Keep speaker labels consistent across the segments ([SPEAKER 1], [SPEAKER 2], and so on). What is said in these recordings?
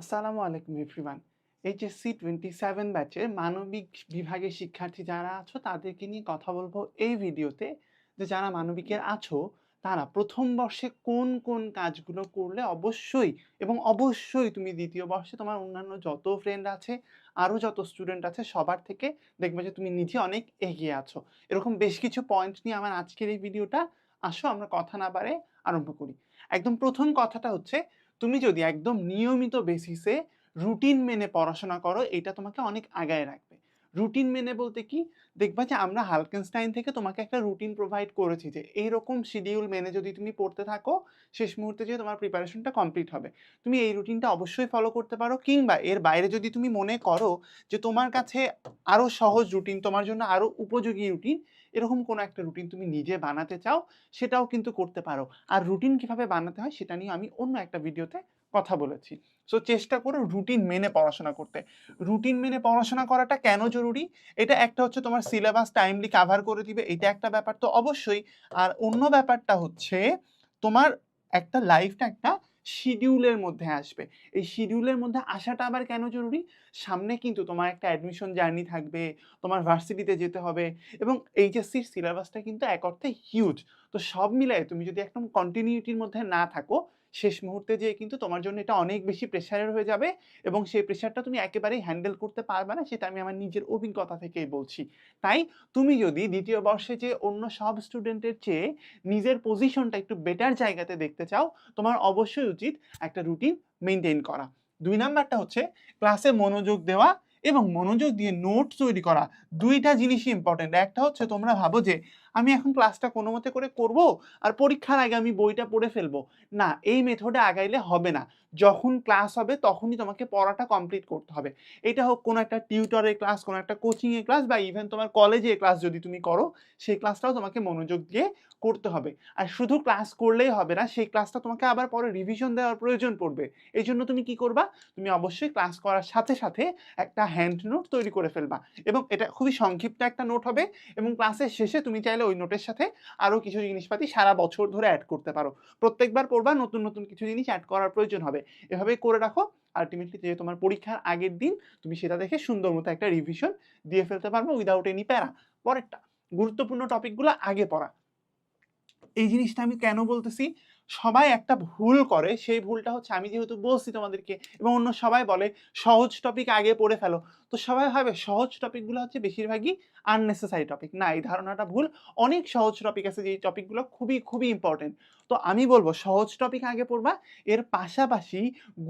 [SPEAKER 1] আসসালামু আলাইকুম everyone. HSC twenty seven ব্যাচের মানবিক বিভাগের শিক্ষার্থী যারা আছো, তাদেরকে নিয়ে কথা বলব এই ভিডিওতে। যে যারা মানবিকের আছো, তারা প্রথম বর্ষে কোন কোন কাজগুলো করলে অবশ্যই এবং অবশ্যই তুমি দ্বিতীয় বর্ষে তোমার অন্যান্য যত ফ্রেন্ড আছে, আরও যত স্টুডেন্ট আছে, সবার থেকে দেখবে যে তুমি নিজে অনেক এগিয়ে আছো। এরকম বেশ কিছু পয়েন্ট নিয়ে আমার আজকের এই ভিডিওটা। আসো, আমরা কথা না বাড়ে, আরম্ভ করি। একদম প্রথম কথাটা হচ্ছে তুমি যদি একদম নিয়মিত বেসিসে রুটিন মেনে পড়াশোনা করো এটা তোমাকে অনেক আগায় রাখবে। রুটিন মেনে বলতে কি, দেখবা যে আমরা হালকেনস্টাইন থেকে তোমাকে একটা রুটিন প্রোভাইড করেছি যে এইরকম শিডিউল মেনে যদি তুমি পড়তে থাকো, শেষ মুহূর্তে যে তোমার প্রিপারেশনটা কমপ্লিট হবে। তুমি এই রুটিনটা অবশ্যই ফলো করতে পারো কিংবা এর বাইরে যদি তুমি মনে করো যে তোমার কাছে আরও সহজ রুটিন তোমার জন্য আরও উপযোগী রুটিন এরকম কোনো একটা রুটিন তুমি নিজে বানাতে চাও, সেটাও কিন্তু করতে পারো। আর রুটিন কীভাবে বানাতে হয় সেটা নিয়ে আমি অন্য একটা ভিডিওতে কথা বলেছি। সো চেষ্টা করো রুটিন মেনে পড়াশোনা করতে। রুটিন মেনে পড়াশোনা করাটা কেন জরুরি? এটা একটা হচ্ছে তোমার সিলেবাস টাইমলি কাভার করে দিবে, এটা একটা ব্যাপার তো অবশ্যই। আর অন্য ব্যাপারটা হচ্ছে তোমার একটা লাইফটা একটা শিডিউলের মধ্যে আসবে। এই শিডিউলের মধ্যে আসাটা আবার কেন জরুরি? সামনে কিন্তু তোমার একটা অ্যাডমিশন জার্নি থাকবে, তোমার ভার্সিটিতে যেতে হবে এবং এইচএসসির সিলেবাসটা কিন্তু এক অর্থে হিউজ তো সব মিলায় তুমি যদি একদম কন্টিনিউটির মধ্যে না থাকো শেষ মুহূর্তে যেয়ে কিন্তু তোমার জন্য এটা অনেক বেশি প্রেশারের হয়ে যাবে এবং সেই প্রেশারটা তুমি একেবারেই হ্যান্ডেল করতে পারবে না, সেটা আমি আমার নিজের অভিজ্ঞতা থেকেই বলছি। তাই তুমি যদি দ্বিতীয় বর্ষে যে অন্য সব স্টুডেন্টের চেয়ে নিজের পজিশনটা একটু বেটার জায়গাতে দেখতে চাও, তোমার অবশ্যই উচিত একটা রুটিন মেনটেন করা। দুই নাম্বারটা হচ্ছে ক্লাসে মনোযোগ দেওয়া এবং মনোযোগ দিয়ে নোট তৈরি করা। দুইটা জিনিসই ইম্পর্টেন্ট একটা হচ্ছে তোমরা ভাবো যে আমি এখন ক্লাসটা কোনো মতে করে করব আর পরীক্ষার আগে আমি বইটা পড়ে ফেলব। না, এই মেথডে আগাইলে হবে না। যখন ক্লাস হবে তখনই তোমাকে পড়াটা কমপ্লিট করতে হবে। এটা হোক কোনো একটা টিউটরের ক্লাস কোনো একটা কোচিংয়ের ক্লাস বা ইভেন তোমার কলেজে ক্লাস যদি তুমি করো, সেই ক্লাসটাও তোমাকে মনোযোগ দিয়ে করতে হবে। আর শুধু ক্লাস করলেই হবে না, সেই ক্লাসটা তোমাকে আবার পরে রিভিশন দেওয়ার প্রয়োজন পড়বে। এই জন্য তুমি কি করবা? তুমি অবশ্যই ক্লাস করার সাথে সাথে একটা হ্যান্ড নোট তৈরি করে ফেলবা। এবং এটা খুবই সংক্ষিপ্ত একটা নোট হবে এবং ক্লাসের শেষে তুমি চাইলে ওই নোটের সাথে আরও কিছু জিনিসপাতি সারা বছর ধরে অ্যাড করতে পারো। প্রত্যেকবার পড়বা নতুন নতুন কিছু জিনিস অ্যাড করার প্রয়োজন হবে। এভাবে করে রাখো আলটিমেটলি যে তোমার পরীক্ষার আগের দিন তুমি সেটা দেখে সুন্দর মতো একটা রিভিশন দিয়ে ফেলতে পারবে উইদাউট এনি প্যারা। পরেরটা, গুরুত্বপূর্ণ টপিকগুলো আগে পড়া। এই জিনিসটা আমি কেন বলতেছি? সবাই একটা ভুল করে, সেই ভুলটা হচ্ছে আমি যেহেতু বলছি তোমাদেরকে এবং অন্য সবাই বলে, সহজ টপিক আগে পড়ে ফেলো। তো সবাই ভাবে সহজ টপিকগুলো হচ্ছে বেশিরভাগই আননেসেসারি টপিক না, এই ধারণাটা ভুল। অনেক সহজ টপিক আছে যে টপিকগুলো খুবই খুবই ইম্পর্টেন্ট তো আমি বলব সহজ টপিক আগে পড়বা, এর পাশাপাশি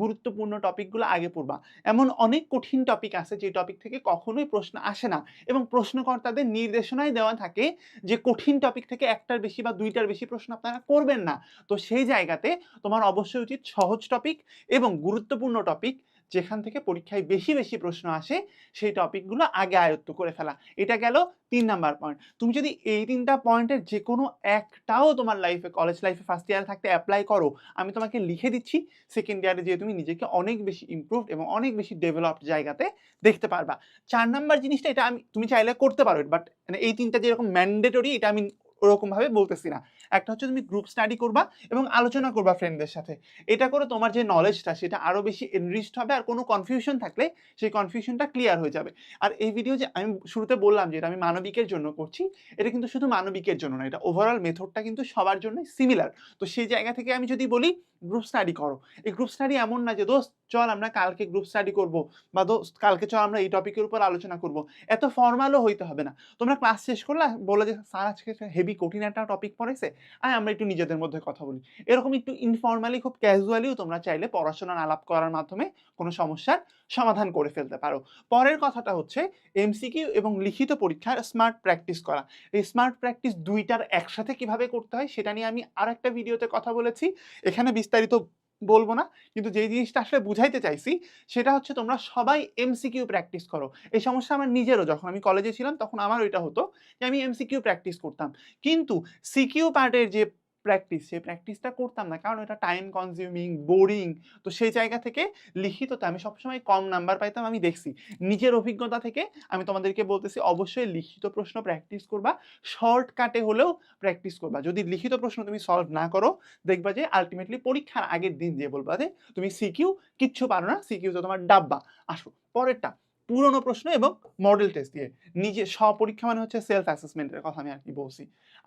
[SPEAKER 1] গুরুত্বপূর্ণ টপিকগুলো আগে পড়বা। এমন অনেক কঠিন টপিক আছে যে টপিক থেকে কখনোই প্রশ্ন আসে না এবং প্রশ্নকর্তাদের নির্দেশনায় দেওয়া থাকে যে কঠিন টপিক থেকে একটার বেশি বা দুইটার বেশি প্রশ্ন আপনারা করবেন না। তো সেই জায়গাতে তোমার অবশ্যই উচিত সহজ টপিক এবং গুরুত্বপূর্ণ টপিক যেখান থেকে পরীক্ষায় বেশি বেশি প্রশ্ন আসে, সেই টপিকগুলো আগে আয়ত্ত করে ফেলা। এটা গেল তিন নাম্বার পয়েন্ট তুমি যদি এই তিনটা পয়েন্টের যে কোনো একটাও তোমার লাইফে কলেজ লাইফে ফার্স্ট ইয়ারে থাকতে অ্যাপ্লাই করো, আমি তোমাকে লিখে দিচ্ছি সেকেন্ড ইয়ারে যেয়ে তুমি নিজেকে অনেক বেশি ইমপ্রুভড এবং অনেক বেশি ডেভেলপড জায়গাতে দেখতে পারবা। চার নাম্বার জিনিসটা এটা আমি, তুমি চাইলে করতে পারো বাট মানে এই তিনটা যেরকম ম্যান্ডেটরি এটা আমি ওরকমভাবে বলতেছি না। একটা হচ্ছে তুমি গ্রুপ স্টাডি করবা এবং আলোচনা করবা ফ্রেন্ডদের সাথে। এটা করে তোমার যে নলেজটা সেটা আরও বেশি এনরিচড হবে আর কোনো কনফিউশন থাকলে সেই কনফিউশনটা ক্লিয়ার হয়ে যাবে। আর এই ভিডিও যে আমি শুরুতে বললাম যে এটা আমি মানবিকের জন্য করছি, এটা কিন্তু শুধু মানবিকের জন্য না, এটা ওভারঅল মেথডটা কিন্তু সবার জন্যই সিমিলার তো সেই জায়গা থেকে আমি যদি বলি গ্রুপ স্টাডি করো। এই গ্রুপ স্টাডি এমন না যে, দোস্ত, চল আমরা কালকে গ্রুপ স্টাডি করব বা দোস্ত, কালকে চল আমরা এই টপিকের উপর আলোচনা করব। এত ফর্মালও হইতে হবে না। তোমরা ক্লাস শেষ করলে বলে যে, স্যার, আজকে হেভি কঠিন একটা টপিক পড়েছে। আর আমরা একটু নিজেদের মধ্যে কথা বলি। এরকম একটু ইনফর্মালি খুব ক্যাজুয়ালিও তোমরা চাইলে পড়াশোনার আলাপ করার মাধ্যমে কোনো সমস্যার সমাধান করে ফেলতে পারো। পরের কথাটা হচ্ছে এমসিকিউ এবং লিখিত পরীক্ষার স্মার্ট প্র্যাকটিস করা। এই স্মার্ট প্র্যাকটিস দুইটার একসাথে কীভাবে করতে হয় সেটা নিয়ে আমি আর একটা ভিডিওতে কথা বলেছি। এখানে বিস্তারিত বলব না, কিন্তু যেই জিনিসটা আসলে বুঝাইতে চাইছি সেটা হচ্ছে তোমরা সবাই এমসিকিউ প্র্যাকটিস করো। এই সমস্যা আমার নিজেরও, যখন আমি কলেজে ছিলাম তখন আমার ওইটা হতো যে আমি এমসিকিউ প্র্যাকটিস করতাম। কিন্তু সিকিউ পার্টের যে প্র্যাকটিস সেই প্র্যাকটিসটা করতাম না। কারণ এটা টাইম কনজিউমিং বোরিং তো সেই জায়গা থেকে লিখিত লিখিততে আমি সবসময় কম নাম্বার পাইতাম, আমি দেখছি। নিজের অভিজ্ঞতা থেকে আমি তোমাদেরকে বলতেছি, অবশ্যই লিখিত প্রশ্ন প্র্যাকটিস করবা। শর্টকাটে হলেও প্র্যাকটিস করবা। যদি লিখিত প্রশ্ন তুমি সলভ না করো, দেখবা যে আলটিমেটলি পরীক্ষার আগের দিন যে বলবা যে, তুমি সিকিউ কিচ্ছু পারো না সিকিউ তো তোমার ডাব্বা। আসো, পরেরটা পুরনো প্রশ্ন এবং মডেল টেস্ট দিয়ে। নিজে, স্বপরীক্ষা মানে হচ্ছে সেলফ অ্যাসেসমেন্টের কথা আমি আর কি বলছি।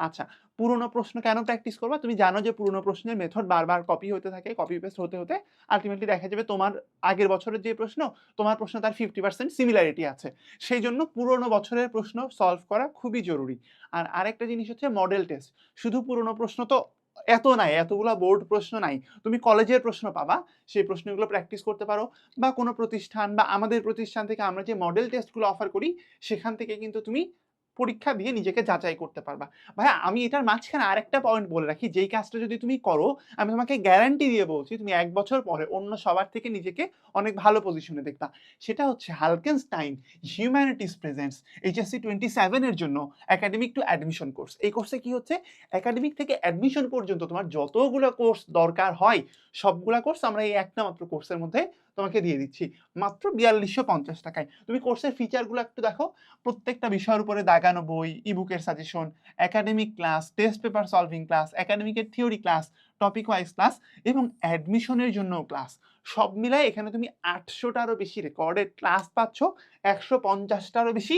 [SPEAKER 1] আচ্ছা পুরনো প্রশ্ন কেন প্র্যাকটিস করবা? তুমি জানো যে পুরনো প্রশ্নের মেথড বারবার কপি হতে থাকে কপি পেস্ট হতে হতে আলটিমেটলি দেখা যাবে তোমার আগের বছরের যে প্রশ্ন, তোমার প্রশ্ন তার ফিফটি পার্সেন্ট সিমিলারিটি আছে। সেই জন্য পুরনো বছরের প্রশ্ন সলভ করা খুবই জরুরি। আর আরেকটা জিনিস হচ্ছে মডেল টেস্ট শুধু পুরনো প্রশ্ন তো এত নাই, এতগুলা বোর্ড প্রশ্ন নাই। তুমি কলেজের প্রশ্ন পাবা, সেই প্রশ্নগুলো প্র্যাকটিস করতে পারো বা কোনো প্রতিষ্ঠান বা আমাদের প্রতিষ্ঠান থেকে আমরা যে মডেল টেস্টগুলো অফার করি, সেখান থেকে কিন্তু তুমি পরীক্ষা দিয়ে নিজেকে যাচাই করতে পারবা। ভাইয়া, আমি এটার মাঝখানে আরেকটা পয়েন্ট বলে রাখি, যেই কাজটা যদি তুমি করো, আমি তোমাকে গ্যারান্টি দিয়ে বলছি, তুমি এক বছর পরে অন্য সবার থেকে নিজেকে অনেক ভালো পজিশনে দেখবা। সেটা হচ্ছে হালকেনস্টাইন হিউম্যানিটিস প্রেজেন্টস এইচএসসি টোয়েন্টি সেভেনের জন্য একাডেমিক টু অ্যাডমিশন কোর্স এই কোর্সে কি হচ্ছে? একাডেমিক থেকে অ্যাডমিশন পর্যন্ত তোমার যতগুলো কোর্স দরকার হয়, সবগুলো কোর্স আমরা এই একটা মাত্র কোর্সের মধ্যে তোমাকে দিয়ে দিচ্ছি। মাত্র বিয়াল্লিশশো পঞ্চাশ টাকায়। তুমি কোর্সের ফিচারগুলো একটু দেখো। প্রত্যেকটা বিষয়ের উপরে দাগানো বই ইবুকের suggestion academic class test paper solving class একাডেমিকের theory class topic wise class এবং অ্যাডমিশনের জন্য ক্লাস সব মিলায় এখানে তুমি আটশোটারও বেশি রেকর্ডেড ক্লাস পাচ্ছ। একশো পঞ্চাশটারও বেশি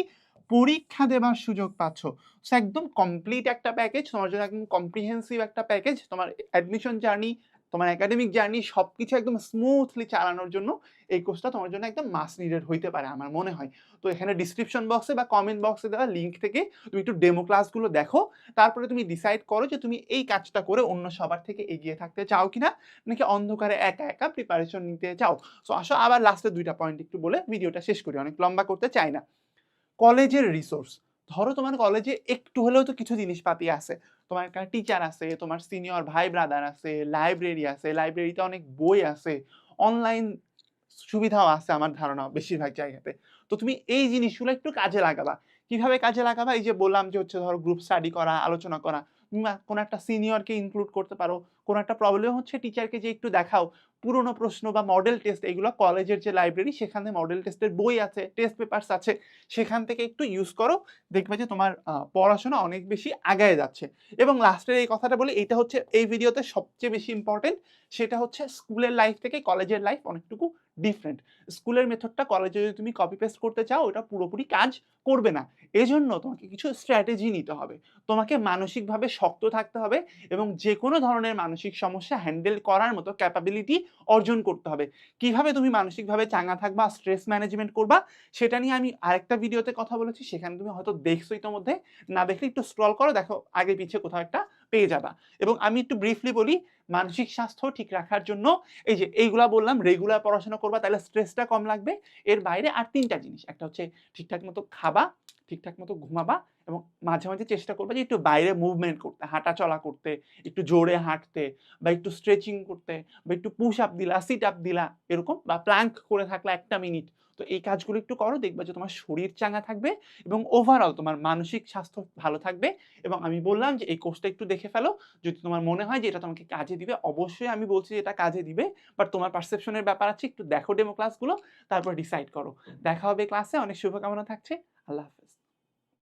[SPEAKER 1] পরীক্ষা দেবার সুযোগ পাচ্ছ। একদম কমপ্লিট একটা প্যাকেজ তোমার জন্য একদম কম্প্রিহেন্সিভ একটা প্যাকেজ তোমার অ্যাডমিশন জার্নি তোমার একাডেমিক জার্নি সব কিছু একদম স্মুথলি চালানোর জন্য এই কোর্সটা তোমার জন্য একদম মাস নিডেড হইতে পারে আমার মনে হয়। তো এখানে ডিসক্রিপশন বক্সে বা কমেন্ট বক্সে দেওয়া লিঙ্ক থেকে তুমি একটু ডেমো ক্লাসগুলো দেখো, তারপরে তুমি ডিসাইড করো যে তুমি এই কাজটা করে অন্য সবার থেকে এগিয়ে থাকতে চাও কিনা, নাকি অন্ধকারে একা একা প্রিপারেশন নিতে চাও। সো আসো আবার লাস্টে দুইটা পয়েন্ট একটু বলে ভিডিওটা শেষ করি, অনেক লম্বা করতে চাই না। কলেজের রিসোর্স ধরো তোমার কলেজে একটু হলেও তো কিছু জিনিসপাতি আছে। তোমার একটা টিচার আছে, তোমার সিনিয়র ভাই ব্রাদার আছে লাইব্রেরি আছে লাইব্রেরিতে অনেক বই আছে অনলাইন সুবিধাও আছে আমার ধারণা বেশিরভাগ জায়গাতে। তো তুমি এই জিনিসগুলো একটু কাজে লাগাবা। কীভাবে কাজে লাগাবা? এই যে বললাম যে হচ্ছে ধরো গ্রুপ স্টাডি করা, আলোচনা করা কোনো একটা সিনিয়রকে ইনক্লুড করতে পারো, কোনো একটা প্রবলেম হচ্ছে টিচারকে যে একটু দেখাও পুরনো প্রশ্ন বা মডেল টেস্ট এগুলো কলেজের যে লাইব্রেরি সেখানে মডেল টেস্টের বই আছে টেস্ট পেপার্স আছে, সেখান থেকে একটু ইউজ করো, দেখবে যে তোমার পড়াশোনা অনেক বেশি আগায় যাচ্ছে। এবং লাস্টের এই কথাটা বলি, এটা হচ্ছে এই ভিডিওতে সবচেয়ে বেশি ইম্পর্টেন্ট সেটা হচ্ছে স্কুলের লাইফ থেকে কলেজের লাইফ অনেকটুকু ডিফারেন্ট স্কুলের মেথডটা কলেজে যদি তুমি কপি পেস্ট করতে চাও, ওটা পুরোপুরি কাজ করবে না। এজন্য তোমাকে কিছু স্ট্র্যাটেজি নিতে হবে। তোমাকে মানসিকভাবে শক্ত থাকতে হবে এবং যে কোনো ধরনের মানসিক সমস্যা হ্যান্ডেল করার মতো ক্যাপাবিলিটি অর্জন করতে হবে। কীভাবে তুমি মানসিকভাবে চাঙ্গা থাকবা স্ট্রেস ম্যানেজমেন্ট করবা, সেটা নিয়ে আমি আরেকটা ভিডিওতে কথা বলেছি। সেখানে তুমি হয়তো দেখছ ইতোমধ্যে না দেখলে একটু স্ক্রল করো, দেখো আগে পিছিয়ে কোথাও একটা পেয়ে যাবা। এবং আমি একটু ব্রিফলি বলি, মানসিক স্বাস্থ্য ঠিক রাখার জন্য এই যে এইগুলা বললাম রেগুলার পড়াশোনা করবা, তাহলে স্ট্রেসটা কম লাগবে। এর বাইরে আর তিনটা জিনিস, একটা হচ্ছে ঠিকঠাক মতো খাবা, ঠিকঠাক মতো ঘুমাবা এবং মাঝে মাঝে চেষ্টা করবা যে একটু বাইরে মুভমেন্ট করতে হাঁটা চলা করতে, একটু জোরে হাঁটতে বা একটু স্ট্রেচিং করতে বা একটু পুশ আপ দিলা সিট আপ দিলা, এরকম বা প্ল্যাঙ্ক করে থাকলে একটা মিনিট তো এই কাজগুলো একটু করো, দেখবে যে তোমার শরীর চাঙ্গা থাকবে এবং ওভারঅল তোমার মানসিক স্বাস্থ্য ভালো থাকবে এবং আমি বললাম যে এই কোর্সটা একটু দেখে ফেলো। যদি তোমার মনে হয় যে এটা তোমাকে কাজে দিবে, অবশ্যই আমি বলছি যে এটা কাজে দিবে। বাট তোমার পারসেপশনের ব্যাপার আছে, একটু দেখো ডেমো ক্লাসগুলো তারপর ডিসাইড করো। দেখা হবে ক্লাসে অনেক শুভকামনা থাকছে। আল্লাহ হাফেজ।